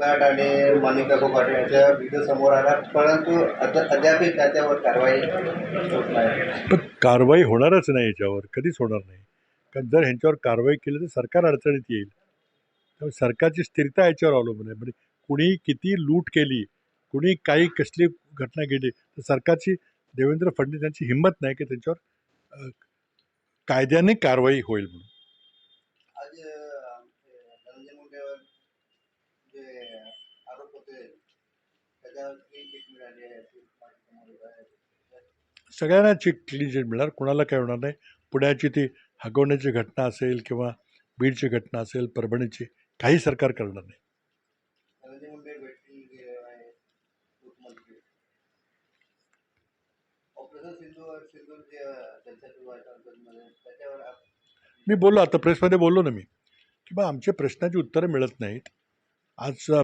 आणि यांच्या व्हिडिओ समोर आला परंतु अद्यापही त्याच्यावर कारवाई होत नाही. पण कारवाई होणारच नाही याच्यावर कधीच होणार नाही. कारण जर ह्यांच्यावर कारवाई केली तर सरकार अडचणीत येईल. त्यामुळे सरकारची स्थिरता याच्यावर अवलंबून आहे. म्हणजे कुणी किती लूट केली कुणी काही कसली घटना केली तर सरकारची देवेंद्र फडणवीस यांची हिंमत नाही की त्यांच्यावर अ, कायद्याने कारवाई होईल म्हणून. आज अं, आमचे धनंजय मुंडेवर जे आरोप होते चिट मिळाली आहे ती आहे. सगळ्यांना चिक क्लीन चिट मिळणार कुणाला काय होणार नाही. पुण्याची ती हगवण्याची घटना असेल किंवा बीडची घटना असेल परभणीची काही सरकार करणार नाही. मी बोललो आता प्रेसमध्ये बोललो ना मी की बा आमच्या प्रश्नाची उत्तरं मिळत नाहीत. आज